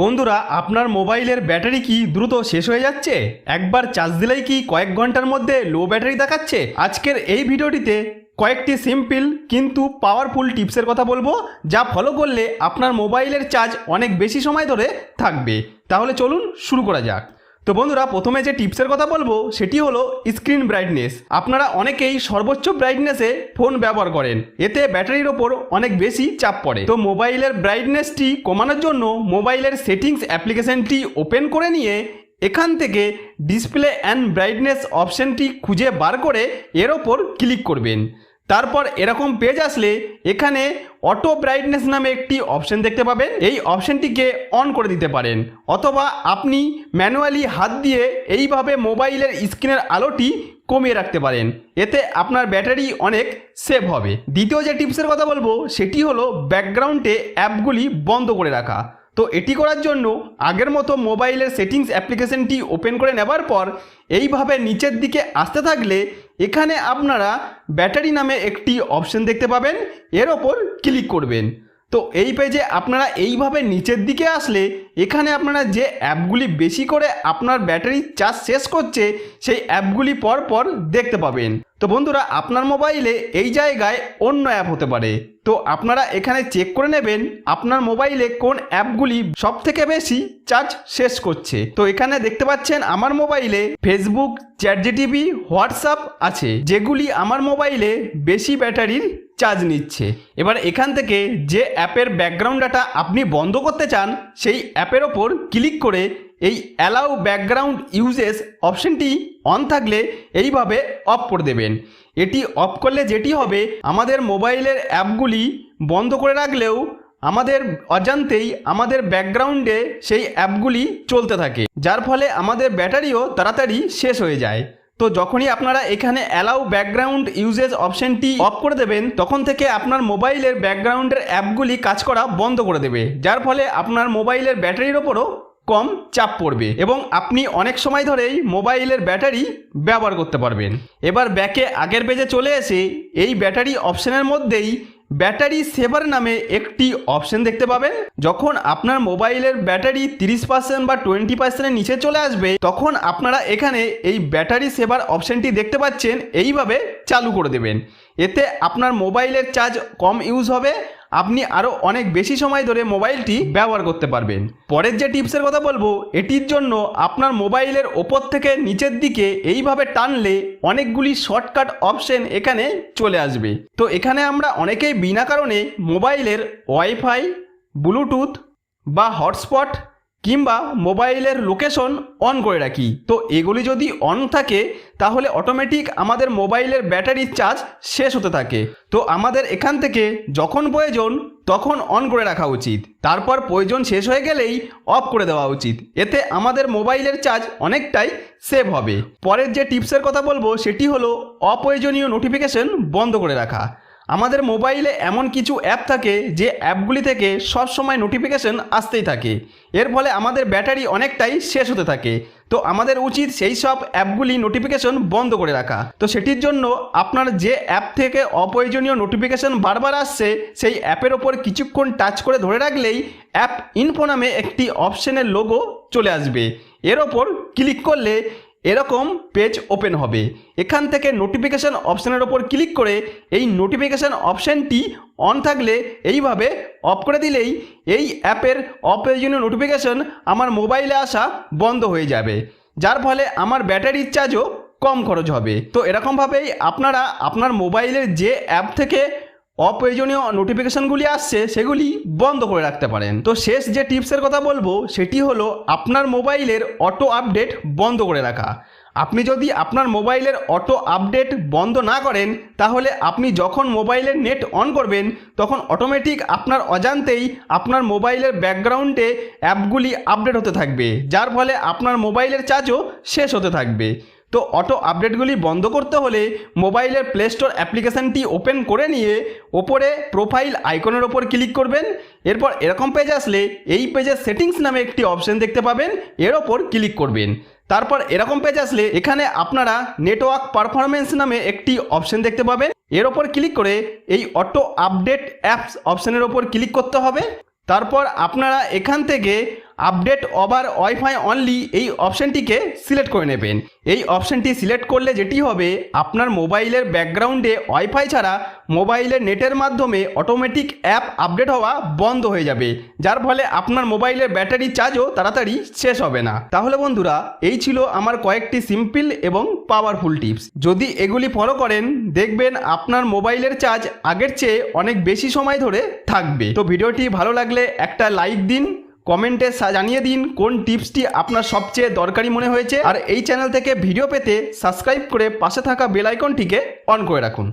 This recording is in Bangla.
বন্ধুরা, আপনার মোবাইলের ব্যাটারি কি দ্রুত শেষ হয়ে যাচ্ছে? একবার চার্জ দিলেই কি কয়েক ঘণ্টার মধ্যে লো ব্যাটারি দেখাচ্ছে? আজকের এই ভিডিওটিতে কয়েকটি সিম্পল কিন্তু পাওয়ারফুল টিপসের কথা বলব, যা ফলো করলে আপনার মোবাইলের চার্জ অনেক বেশি সময় ধরে থাকবে। তাহলে চলুন শুরু করা যাক। তো বন্ধুরা, প্রথমে যে টিপসের কথা বলব, সেটি হলো স্ক্রিন ব্রাইটনেস আপনারা অনেকেই সর্বোচ্চ ব্রাইটনেসে ফোন ব্যবহার করেন। এতে ব্যাটারির ওপর অনেক বেশি চাপ পড়ে। তো মোবাইলের ব্রাইটনেসটি কমানোর জন্য মোবাইলের সেটিংস অ্যাপ্লিকেশনটি ওপেন করে নিয়ে, এখান থেকে ডিসপ্লে অ্যান্ড ব্রাইটনেস অপশনটি খুঁজে বার করে এর ওপর ক্লিক করবেন। তারপর এরকম পেজ আসলে এখানে অটো ব্রাইটনেস নামে একটি অপশন দেখতে পাবেন। এই অপশনটিকে অন করে দিতে পারেন। অথবা আপনি ম্যানুয়ালি হাত দিয়ে এইভাবে মোবাইলের স্ক্রিনের আলোটি কমিয়ে রাখতে পারেন। এতে আপনার ব্যাটারি অনেক সেভ হবে। দ্বিতীয় যে টিপসের কথা বলব, সেটি হলো ব্যাকগ্রাউন্ডে অ্যাপগুলি বন্ধ করে রাখা। তো এটি করার জন্য আগের মতো মোবাইলের সেটিংস অ্যাপ্লিকেশনটি ওপেন করে নেবার পর, এইভাবে নিচের দিকে আসতে থাকলে এখানে আপনারা ব্যাটারি নামে একটি অপশন দেখতে পাবেন, এর ওপর ক্লিক করবেন। তো এই পেজে আপনারা এইভাবে নিচের দিকে আসলে এখানে আপনারা যে অ্যাপগুলি বেশি করে আপনার ব্যাটারি চার্জ শেষ করছে, সেই অ্যাপগুলি পর পর দেখতে পাবেন। তো বন্ধুরা, আপনার মোবাইলে এই জায়গায় অন্য অ্যাপ হতে পারে। তো আপনারা এখানে চেক করে নেবেন আপনার মোবাইলে কোন অ্যাপগুলি সব থেকে বেশি চার্জ শেষ করছে। তো এখানে দেখতে পাচ্ছেন আমার মোবাইলে ফেসবুক চ্যাট জিটিভি হোয়াটসঅ্যাপ আছে, যেগুলি আমার মোবাইলে বেশি ব্যাটারির চার্জ নিচ্ছে। এবার এখান থেকে যে অ্যাপের ব্যাকগ্রাউন্ড ডাটা আপনি বন্ধ করতে চান, সেই অ্যাপের ওপর ক্লিক করে এই অ্যালাউ ব্যাকগ্রাউন্ড ইউজেস অপশনটি অন থাকলে এইভাবে অফ করে দেবেন। এটি অফ করলে যেটি হবে, আমাদের মোবাইলের অ্যাপগুলি বন্ধ করে রাখলেও আমাদের অজান্তেই আমাদের ব্যাকগ্রাউন্ডে সেই অ্যাপগুলি চলতে থাকে, যার ফলে আমাদের ব্যাটারিও তাড়াতাড়ি শেষ হয়ে যায়। তো যখনই আপনারা এখানে অ্যালাউ ব্যাকগ্রাউন্ড ইউজেজ অপশনটি অফ করে দেবেন, তখন থেকে আপনার মোবাইলের ব্যাকগ্রাউন্ডের অ্যাপগুলি কাজ করা বন্ধ করে দেবে, যার ফলে আপনার মোবাইলের ব্যাটারির ওপরও কম চাপ পড়বে এবং আপনি অনেক সময় ধরেই মোবাইলের ব্যাটারি ব্যবহার করতে পারবেন। এবার ব্যাকে আগের পেজে চলে এসে এই ব্যাটারি অপশনের মধ্যেই ব্যাটারি সেভার নামে একটি অপশন দেখতে পাবেন। যখন আপনার মোবাইলের ব্যাটারি তিরিশ পার্সেন্ট বা টোয়েন্টি পার্সেন্টের নিচে চলে আসবে, তখন আপনারা এখানে এই ব্যাটারি সেভার অপশনটি দেখতে পাচ্ছেন। এইভাবে চালু করে দেবেন। এতে আপনার মোবাইলের চার্জ কম ইউজ হবে আপনি আরও অনেক বেশি সময় ধরে মোবাইলটি ব্যবহার করতে পারবেন। পরের যে টিপসের কথা বলব, এটির জন্য আপনার মোবাইলের ওপর থেকে নিচের দিকে এইভাবে টানলে অনেকগুলি শর্টকাট অপশন এখানে চলে আসবে। তো এখানে আমরা অনেকেই বিনা কারণে মোবাইলের ওয়াইফাই, ব্লুটুথ বা হটস্পট কিংবা মোবাইলের লোকেশন অন করে রাখি। তো এগুলি যদি অন থাকে, তাহলে অটোমেটিক আমাদের মোবাইলের ব্যাটারির চার্জ শেষ হতে থাকে। তো আমাদের এখান থেকে যখন প্রয়োজন, তখন অন করে রাখা উচিত। তারপর প্রয়োজন শেষ হয়ে গেলেই অফ করে দেওয়া উচিত। এতে আমাদের মোবাইলের চার্জ অনেকটাই সেভ হবে। পরের যে টিপসের কথা বলব, সেটি হলো অপ্রয়োজনীয় নোটিফিকেশন বন্ধ করে রাখা। আমাদের মোবাইলে এমন কিছু অ্যাপ থাকে যে অ্যাপগুলি থেকে সব সময় নোটিফিকেশন আসতেই থাকে। এর ফলে আমাদের ব্যাটারি অনেকটাই শেষ হতে থাকে। তো আমাদের উচিত সেই সব অ্যাপগুলি নোটিফিকেশন বন্ধ করে রাখা। তো সেটির জন্য আপনার যে অ্যাপ থেকে অপ্রয়োজনীয় নোটিফিকেশন বারবার আসছে, সেই অ্যাপের ওপর কিছুক্ষণ টাচ করে ধরে রাখলেই অ্যাপ ইনফো নামে একটি অপশনের লোগো চলে আসবে। এর ওপর ক্লিক করলে এরকম পেজ ওপেন হবে। এখান থেকে নোটিফিকেশান অপশানের ওপর ক্লিক করে এই নোটিফিকেশান অপশানটি অন থাকলে এইভাবে অফ করে দিলেই এই অ্যাপের অপ্রয়োজনীয় নোটিফিকেশান আমার মোবাইলে আসা বন্ধ হয়ে যাবে। যার ফলে আমার ব্যাটারির চার্জও কম খরচ হবে। তো এরকমভাবেই আপনারা আপনার মোবাইলের যে অ্যাপ থেকে অপ্রয়োজনীয় নোটিফিকেশনগুলি আসছে, সেগুলি বন্ধ করে রাখতে পারেন। তো শেষ যে টিপসের কথা বলব, সেটি হলো আপনার মোবাইলের অটো আপডেট বন্ধ করে রাখা। আপনি যদি আপনার মোবাইলের অটো আপডেট বন্ধ না করেন, তাহলে আপনি যখন মোবাইলের নেট অন করবেন, তখন অটোমেটিক আপনার অজান্তেই আপনার মোবাইলের ব্যাকগ্রাউন্ডে অ্যাপগুলি আপডেট হতে থাকবে, যার ফলে আপনার মোবাইলের চার্জও শেষ হতে থাকবে। তো অটো আপডেটগুলি বন্ধ করতে হলে মোবাইলের প্লে স্টোর অ্যাপ্লিকেশানটি ওপেন করে নিয়ে ওপরে প্রোফাইল আইকনের ওপর ক্লিক করবেন। এরপর এরকম পেজ আসলে এই পেজের সেটিংস নামে একটি অপশন দেখতে পাবেন। এর ওপর ক্লিক করবেন। তারপর এরকম পেজ আসলে এখানে আপনারা নেটওয়ার্ক পারফরমেন্স নামে একটি অপশন দেখতে পাবেন। এর ওপর ক্লিক করে এই অটো আপডেট অ্যাপস অপশনের ওপর ক্লিক করতে হবে। তারপর আপনারা এখান থেকে আপডেট ওভার ওয়াইফাই অনলি এই অপশানটিকে সিলেক্ট করে নেবেন। এই অপশানটি সিলেক্ট করলে যেটি হবে, আপনার মোবাইলের ব্যাকগ্রাউন্ডে ওয়াইফাই ছাড়া মোবাইলের নেটের মাধ্যমে অটোমেটিক অ্যাপ আপডেট হওয়া বন্ধ হয়ে যাবে। যার ফলে আপনার মোবাইলের ব্যাটারি চার্জও তাড়াতাড়ি শেষ হবে না। তাহলে বন্ধুরা, এই ছিল আমার কয়েকটি সিম্পল এবং পাওয়ারফুল টিপস যদি এগুলি ফলো করেন, দেখবেন আপনার মোবাইলের চার্জ আগের চেয়ে অনেক বেশি সময় ধরে থাকবে। তো ভিডিওটি ভালো লাগলে একটা লাইক দিন, কমেন্টে জানিয়ে দিন কোন টিপসটি আপনার সবচেয়ে দরকারি মনে হয়েছে। আর এই চ্যানেল থেকে ভিডিও পেতে সাবস্ক্রাইব করে পাশে থাকা বেল আইকনটিকে অন করে রাখুন।